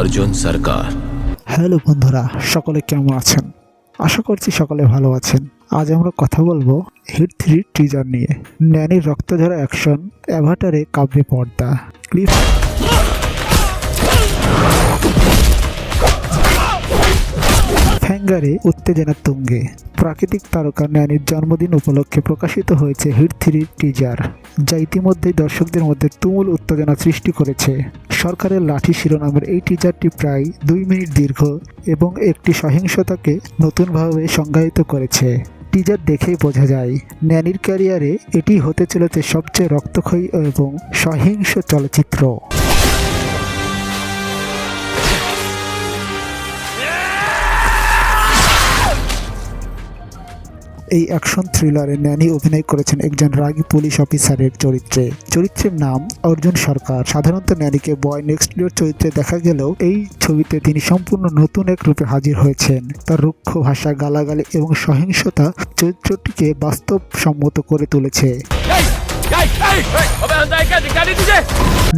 অর্জুন সরকার। Hello বন্ধুরা, সকলে কেমন আছেন? আশা করছি সকলে ভালো আছেন। আজ আমরা কথা বলব হিট থ্রি টিজার নিয়ে। ন্যানির রক্তঝরা অ্যাকশন অ্যাভাটারে কাব্যে পর্দা। ক্লিপ ফ্যাঙ্গারে উত্তেজনা তুঙ্গে। প্রাকৃতিক তারকা ন্যানির জন্মদিন উপলক্ষে প্রকাশিত হয়েছে হিট থ্রি টিজার যা ইতিমধ্যেই দর্শকদের মধ্যে তুমুল উত্তেজনা সৃষ্টি করেছে। সরকারের লাঠি শিরোনামের এই টিজারটি প্রায় দুই মিনিট দীর্ঘ এবং একটি সহিংসতাকে নতুনভাবে সংজ্ঞায়িত করেছে। টিজার দেখেই বোঝা যায়, ন্যানির ক্যারিয়ারে এটি হতে চলেছে সবচেয়ে রক্তক্ষয়ী এবং সহিংস চলচ্চিত্র। এই অ্যাকশন থ্রিলারে ন্যানি অভিনয় করেছেন একজন রাগী পুলিশ অফিসারের চরিত্রে। চরিত্রের নাম অর্জুন সরকার। সাধারণত ন্যানিকে বয় নেক্সট ডোর চরিত্রে দেখা গেলেও এই ছবিতে তিনি সম্পূর্ণ নতুন এক রূপে হাজির হয়েছেন। তার রুক্ষ ভাষা, গালাগালি এবং সহিংসতা চরিত্রটিকে বাস্তবসম্মত করে তুলেছে।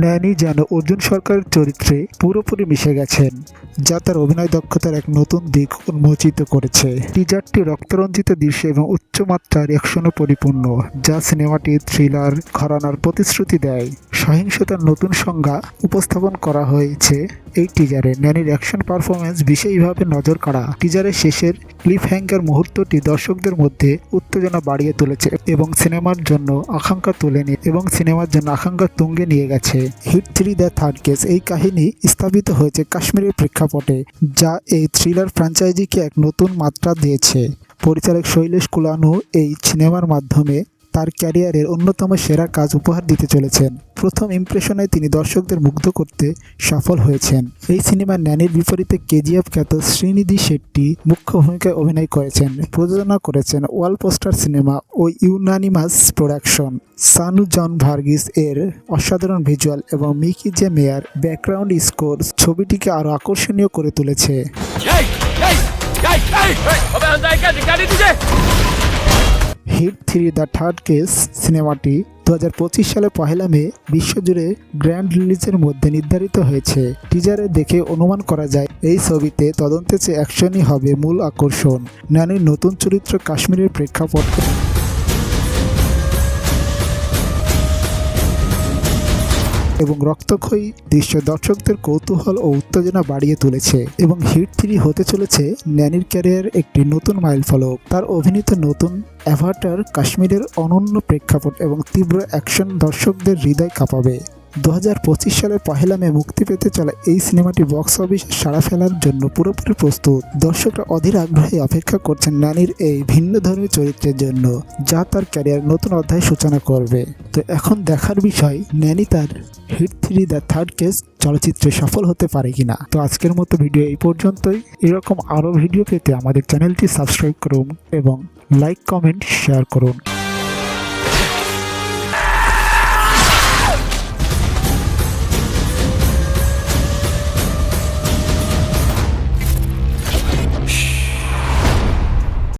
ন্যানি যেন অর্জুন সরকারের চরিত্রে পুরোপুরি মিশে গেছেন, যা তার অভিনয় দক্ষতার এক নতুন দিক উন্মোচিত করেছে। টিজারটি রক্তরঞ্জিত দৃশ্য এবং উচ্চমাত্রার অ্যাকশনও পরিপূর্ণ, যা সিনেমাটি থ্রিলার ঘরানার প্রতিশ্রুতি দেয়। সহিংসতার নতুন সংজ্ঞা উপস্থাপন করা হয়েছে। এই টিজারে ন্যানির অ্যাকশন পারফরমেন্স বিশেষভাবে নজর কাড়া। টিজারের শেষের ক্লিফ হ্যাঙ্গার মুহূর্তটি দর্শকদের মধ্যে উত্তেজনা বাড়িয়ে তুলেছে এবং সিনেমার জন্য আকাঙ্ক্ষা তুলে নিয়ে এবং সিনেমার জন্য আকাঙ্ক্ষা তুঙ্গে নিয়ে গেছে। Hit three the third case এই কাহিনী স্থাপিত হয়েছে কাশ্মীরের প্রেক্ষাপটে, যা এই থ্রিলার ফ্র্যাঞ্চাইজিকে এক নতুন মাত্রা দিয়েছে। পরিচালক শৈলেশ কুলানু এই সিনেমার মাধ্যমে তার ক্যারিয়ারের অন্যতম সেরা কাজ উপহার দিতে চলেছেন প্রথম ইমপ্রেশনে তিনি দর্শকদের মুগ্ধ করতে সফল হয়েছেন এই সিনেমার ন্যানির বিপরীতে কেজিএফ খ্যাত শ্রীনিধি শেট্টি মুখ্য ভূমিকায় অভিনয় করেছেন প্রযোজনা করেছেন ওয়াল পোস্টার সিনেমা ও unanimous production Sanu John Varghese এর অসাধারণ ভিজুয়াল এবং Mickey J Meyer background score ছবিটিকে আরও আকর্ষণীয় করে তুলেছে hit three the third case সিনেমাটি দু হাজার পঁচিশ সালে পহেলা মে বিশ্বজুড়ে গ্র্যান্ড রিলিজের মধ্যে নির্ধারিত হয়েছে। টিজারে দেখে অনুমান করা যায়, এই ছবিতে তদন্তে চেয়ে অ্যাকশনই হবে মূল আকর্ষণ। নানির নতুন চরিত্র কাশ্মীরের প্রেক্ষাপট। এবং রক্তক্ষয়ী দৃশ্য দর্শকদের কৌতূহল ও উত্তেজনা বাড়িয়ে তুলেছে এবং হিট থ্রি হতে চলেছে ন্যানির ক্যারিয়ার একটি নতুন মাইল ফলক তার অভিনীত নতুন অ্যাভাটার কাশ্মীরের অনন্য প্রেক্ষাপট এবং তীব্র অ্যাকশন দর্শকদের হৃদয় কাঁপাবে। দু হাজার পঁচিশ সালের পহেলা মে মুক্তি পেতে চলা এই সিনেমাটি বক্স অফিসে সাড়া ফেলার জন্য পুরোপুরি প্রস্তুত। দর্শকরা অধীর আগ্রহে অপেক্ষা করছেন নানির এই ভিন্নধর্মী চরিত্রের জন্য, যা তার ক্যারিয়ার নতুন অধ্যায় সূচনা করবে। তো এখন দেখার বিষয় ন্যানি তার hit three the third case চলচ্চিত্রে সফল হতে পারে কিনা। তো আজকের মতো ভিডিও এই পর্যন্তই। এরকম আরও ভিডিও পেতে আমাদের চ্যানেলটি সাবস্ক্রাইব করুন এবং লাইক, কমেন্ট, শেয়ার করুন।